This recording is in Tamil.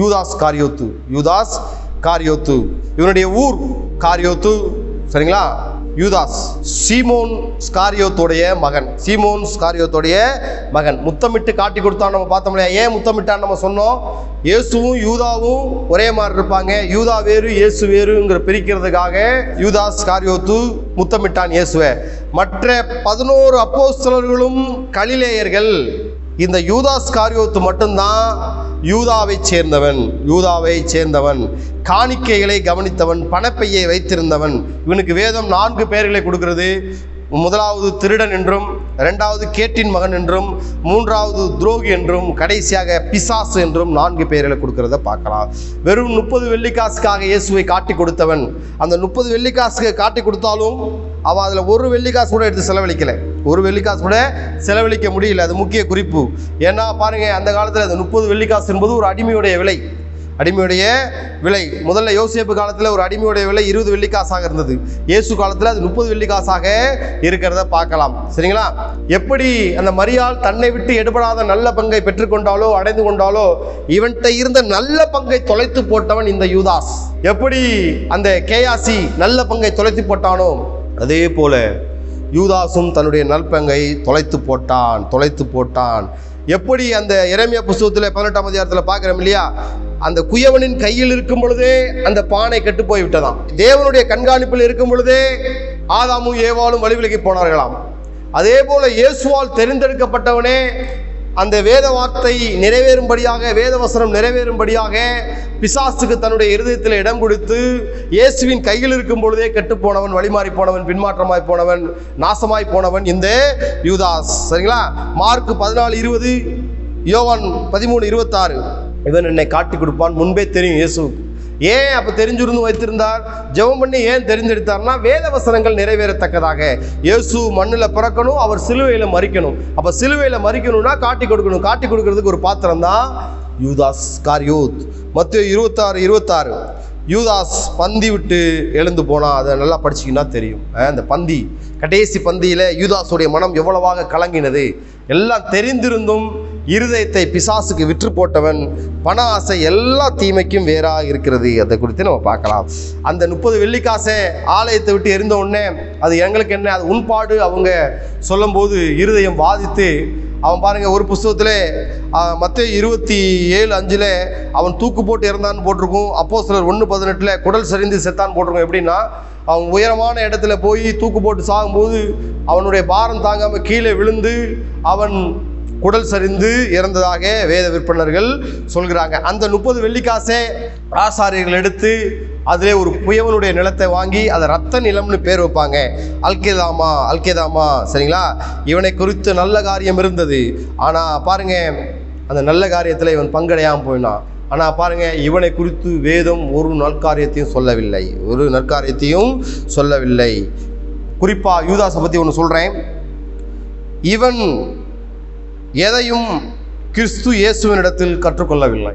யூதாஸ் காரியோத்து யூதாஸ் காரியோத்து. இவனுடைய ஊர் காரியோத்து சரிங்களா? யூதாஸ். சீமோன் ஸ்காரியோத்துடைய மகன். சீமோன் ஸ்காரியோத்துடைய மகன். முத்தமிட்டு காட்டி கொடுத்தான் நம்ம பார்த்தோம் இல்லையா? ஏன் முத்தமிட்டான்னு நம்ம சொன்னோம்? இயேசுவும் யூதாவும் ஒரே மாதிரி இருப்பாங்க. யூதா வேறு இயேசு வேறுங்கிற பிரிக்கிறதுக்காக யூதாஸ் காரியோத்து முத்தமிட்டான் இயேசுவை. மற்ற பதினோரு அப்போஸ்தலர்களும் கலிலேயர்கள் இந்த யூதாஸ் காரியோத்து மட்டும்தான் யூதாவை சேர்ந்தவன் யூதாவை சேர்ந்தவன். காணிக்கைகளை கவனித்தவன் பணப்பையை வைத்திருந்தவன். இவனுக்கு வேதம் நான்கு பெயர்களை கொடுக்கிறது. முதலாவது திருடன் என்றும் இரண்டாவது கேட்டின் மகன் என்றும் மூன்றாவது துரோகி என்றும் கடைசியாக பிசாசு என்றும் நான்கு பெயர்களை கொடுக்கிறத பார்க்கலாம். வெறும் முப்பது வெள்ளிக்காசுக்காக இயேசுவை காட்டி கொடுத்தவன். அந்த முப்பது வெள்ளிக்காசுக்கு காட்டி கொடுத்தாலும் அவன் அதில் ஒரு வெள்ளிக்காசு கூட எடுத்து செலவழிக்கலை. ஒரு வெள்ளிக்காசு கூட செலவழிக்க முடியல. அது முக்கிய குறிப்பு. ஏன்னா பாருங்கள் அந்த காலத்தில் அந்த முப்பது வெள்ளிக்காசு என்பது ஒரு அடிமையுடைய விலை. அடிமையுடைய விலை. முதல்ல யோசேப்பு காலத்தில் ஒரு அடிமையுடைய விலை இருபது வெள்ளிக்காசாக இருந்தது. இயேசு காலத்தில் அது முப்பது வெள்ளிக்காசாக இருக்கிறத பார்க்கலாம். சரிங்களா? எப்படி அந்த மரியாள் தன்னை விட்டு எடுபடாத நல்ல பங்கை பெற்றுக்கொண்டாலோ அடைந்து கொண்டாலோ இவன்கிட்ட இருந்த நல்ல பங்கை தொலைத்து போட்டவன் இந்த யூதாஸ். எப்படி அந்த கேயாசி நல்ல பங்கை தொலைத்து போட்டானோ? அதே போல யூதாசும் தன்னுடைய நல்பங்கை தொலைத்து போட்டான் தொலைத்து போட்டான். எப்படி அந்த இறைமைய புஸ்தகத்தில் பதினெட்டாம் அதிகாரத்தில் பார்க்குறோம் இல்லையா? அந்த குயவனின் கையில் இருக்கும் பொழுதே அந்த பானை கெட்டு போய் விட்டதாம் தேவனுடைய கண்காணிப்பில் இருக்கும் பொழுதே ஆதாமும் ஏவாளும் வழிவிலகி போனார்களாம். அதே போல இயேசுவால் தெரிந்தெடுக்கப்பட்டவனே அந்த வேத வார்த்தை நிறைவேறும்படியாக வேதவசனம் நிறைவேறும்படியாக பிசாசுக்கு தன்னுடைய இருதயத்தில் இடம் கொடுத்து இயேசுவின் கையில் இருக்கும் பொழுதே கெட்டுப்போனவன் வழிமாறி போனவன் பின்மாற்றமாய் போனவன் நாசமாய் போனவன் இந்த யூதாஸ். சரிங்களா? மார்க் பதினாலு இருபது யோவான் பதிமூணு இருபத்தாறு. இவன் என்னை காட்டி கொடுப்பான் முன்பே தெரியும் இயேசுக்கு ஏன் அப்போ தெரிஞ்சிருந்து வைத்திருந்தார்? ஜெபம் பண்ணி ஏன் தெரிஞ்செடுத்தார்னா வேத வசனங்கள் நிறைவேறத்தக்கதாக. இயேசு மண்ணில் பிறக்கணும் அவர் சிலுவையில் மறிக்கணும் அப்போ சிலுவையில் மறிக்கணும்னா காட்டி கொடுக்கணும். காட்டி கொடுக்கறதுக்கு ஒரு பாத்திரம் தான் யூதாஸ் காரியூத் மத்திய இருபத்தாறு இருபத்தாறு. யூதாஸ் பந்தி விட்டு எழுந்து போனால் அதை நல்லா படிச்சிங்கன்னா தெரியும். அந்த பந்தி. கடைசி பந்தியில் யூதாஸுடைய மனம் எவ்வளவாக கலங்கினது? எல்லாம் தெரிந்திருந்தும் இருதயத்தை பிசாசுக்கு விற்று போட்டவன் பண ஆசை எல்லா தீமைக்கும் வேறாக இருக்கிறது. அதை குறித்து நம்ம பார்க்கலாம். அந்த முப்பது வெள்ளிக்காசை ஆலயத்தை விட்டு எரிந்த உடனே அது எங்களுக்கு என்ன? அது உண்பாடு அவங்க சொல்லும்போது இருதயம் வாதித்து அவன் பாருங்கள் ஒரு புஸ்தகத்தில் மற்ற இருபத்தி ஏழு அஞ்சில் அவன் தூக்கு போட்டு இறந்தான்னு போட்டிருக்கும். அப்போ சிலர் ஒன்று பதினெட்டில் குடல் சரிந்து செத்தான் போட்டிருக்கும். எப்படின்னா அவன் உயரமான இடத்துல போய் தூக்கு போட்டு சாகும்போது அவனுடைய பாரம் தாங்காமல் கீழே விழுந்து அவன் குடல் சரிந்து இறந்ததாக வேத விற்பனர்கள் சொல்கிறாங்க. அந்த முப்பது வெள்ளிக்காசை ஆசாரியர்கள் எடுத்து அதிலே ஒரு புயவனுடைய நிலத்தை வாங்கி அதை ரத்த நிலம்னு பேர் வைப்பாங்க. அல்கேதாமா அல்கேதாமா சரிங்களா? இவனை குறித்து நல்ல காரியம் இருந்தது. ஆனால் பாருங்க அந்த நல்ல காரியத்தில் இவன் பங்கடையாமல் போயினான். ஆனால் பாருங்கள் இவனை குறித்து வேதம் ஒரு நற்காரியத்தையும் சொல்லவில்லை. ஒரு நற்காரியத்தையும் சொல்லவில்லை. குறிப்பாக யூதாஸை பற்றி ஒன்று சொல்கிறேன் இவன் எதையும் கிறிஸ்து இயேசுவினிடத்தில் கற்றுக்கொள்ளவில்லை.